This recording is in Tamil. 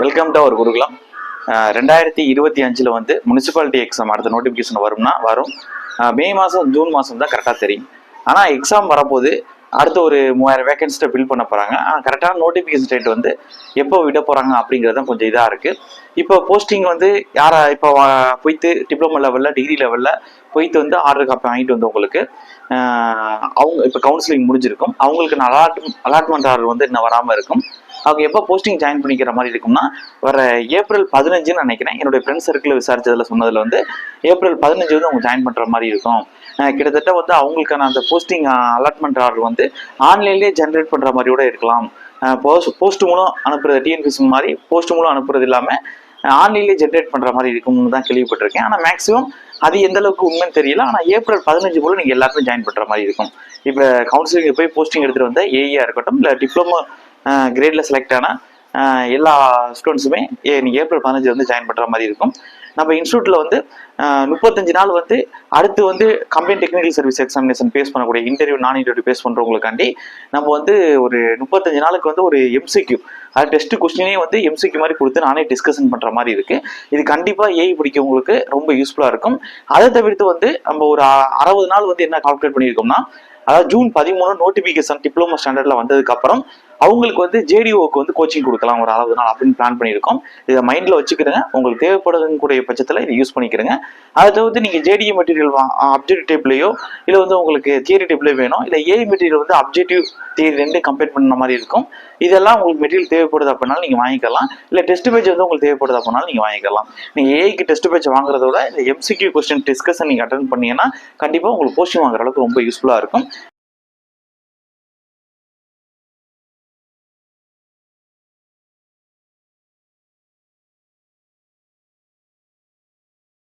வெல்கம் டு அவர் குருகுலம் ரெண்டாயிரத்தி இருபத்தி அஞ்சில் வந்து முனிசிபாலிட்டி எக்ஸாம் அடுத்த நோட்டிஃபிகேஷன் வரும்னா வரும். மே மாதம் ஜூன் மாதம் தான் கரெக்டாக தெரியும். ஆனால் எக்ஸாம் வரப்போது அடுத்த ஒரு மூவாயிரம் வேகன்சிட்டை ஃபில் பண்ண போகிறாங்க ஆனால் கரெக்டான நோட்டிஃபிகேஷன் டேட் வந்து எப்போ விட போகிறாங்க அப்படிங்கிறது தான் கொஞ்சம் இதாக இருக்குது இப்போ போஸ்டிங் வந்து யாரை இப்போ போய்த்து டிப்ளமோ லெவலில் டிகிரி லெவலில் போய்த்து வந்து ஆர்டர் காப்பி வாங்கிட்டு வந்து உங்களுக்கு அவங்க இப்போ கவுன்சிலிங் முடிஞ்சிருக்கும். அவங்களுக்கு நான் அலாட் அலாட்மெண்ட் ஆர்டர் வந்து இன்னும் வராமல் இருக்கும். அவங்க எப்போ போஸ்டிங் ஜாயின் பண்ணிக்கிற மாதிரி இருக்கும்னா வர ஏப்ரல் பதினஞ்சுன்னு நினைக்கிறேன். என்னுடைய ஃப்ரெண்ட் சர்க்கிள் விசாரிச்சதுல சொன்னதுல வந்து ஏப்ரல் பதினஞ்சு வந்து அவங்க ஜாயின் பண்ணுற மாதிரி இருக்கும். கிட்டத்தட்ட வந்து அவங்களுக்கான அந்த போஸ்டிங் அலாட்மெண்ட் ஆர்டர் வந்து ஆன்லைன்லேயே ஜென்ரேட் பண்ணுற மாதிரி கூட இருக்கலாம். போஸ்ட் போஸ்ட் மூலம் அனுப்புறது டிஎன்பிசி மாதிரி போஸ்ட் மூலம் அனுப்புறது இல்லாமல் ஆன்லைன்லேயே ஜென்ரேட் பண்ணுற மாதிரி இருக்கும்னு தான் கேள்விப்பட்டிருக்கேன். ஆனால் மேக்ஸிமம் அது எந்த அளவுக்கு உண்மைன்னு தெரியல. ஆனால் ஏப்ரல் பதினஞ்சு போல நீங்கள் எல்லாருமே ஜாயின் பண்ணுற மாதிரி இருக்கும். இப்போ கவுன்சிலிங் போய் போஸ்டிங் எடுத்துகிட்டு வந்த ஏஇயாக இருக்கட்டும் இல்லை டிப்ளமோ கிரேடில் செலக்ட் ஆனால் எல்லா ஸ்டூடெண்ட்ஸுமே நீங்கள் ஏப்ரல் பதினஞ்சு வந்து ஜாயின் பண்ணுற மாதிரி இருக்கும். நம்ம இன்ஸ்டியூட்டில் வந்து முப்பத்தஞ்சு நாள் வந்து அடுத்து வந்து company technical service examination face பண்ணக்கூடிய இன்டர்வியூ நான் இன்டர்வியூ பேஸ் பண்ணுறவங்களுக்காண்டி நம்ம வந்து ஒரு முப்பத்தஞ்சு நாளுக்கு வந்து ஒரு எம்சிக்யூ அது டெஸ்ட் கொஸ்டினே வந்து எம்சிக்யூ மாதிரி கொடுத்து நானே டிஸ்கஷன் பண்ணுற மாதிரி இருக்குது இது கண்டிப்பாக ஏஐ பிடிக்கவங்களுக்கு ரொம்ப யூஸ்ஃபுல்லாக இருக்கும். அதை தவிர்த்து வந்து நம்ம ஒரு அறுபது நாள் வந்து என்ன கால்குலேட் பண்ணியிருக்கோம்னா அதாவது ஜூன் பதிமூணு நோட்டிஃபிகேஷன் டிப்ளமோ ஸ்டாண்டர்டில் வந்ததுக்கப்புறம் அவங்களுக்கு வந்து ஜேடிஓக்கு வந்து கோச்சிங் கொடுக்கலாம் ஒரு அறுபது நாள் அப்படின்னு பிளான் பண்ணியிருக்கோம். இதை மைண்டில் வச்சுக்கிடுங்க. உங்களுக்கு தேவைப்படக்கூடிய பட்சத்தில் இதை யூஸ் பண்ணிக்கிறங்க அதை தவிர்த்து நீங்கள் ஜேடிஏ மெட்டீரியல் அப்ஜெக்டிவ் டைப்லேயோ இல்லை வந்து உங்களுக்கு தியரி டைப்லேயோ வேணும். இல்லை ஏஐ மெட்டீரியல் வந்து அப்ஜெக்டிவ் தியரி ரெண்டு கம்பேர் பண்ண மாதிரி இருக்கும். இதெல்லாம் உங்களுக்கு மெட்டீரியல் தேவைப்படுது அப்படின்னாலும் நீங்கள் வாங்கிக்கலாம். இல்லை டெஸ்ட் பேஜ் வந்து உங்களுக்கு தேவைப்படுது அப்படின்னாலும் நீங்கள் வாங்கிக்கலாம். நீங்கள் ஏஐக்கு டெஸ்ட் பேஜ் வாங்குறத விட இந்த எம்சிக்யூ கொஸ்டின் டிஸ்கஷன் நீங்கள் அட்டன் பண்ணீங்கன்னா கண்டிப்பாக உங்களுக்கு போஸ்டிங் வாங்குற அளவுக்கு ரொம்ப யூஸ்ஃபுல்லாக இருக்கும்.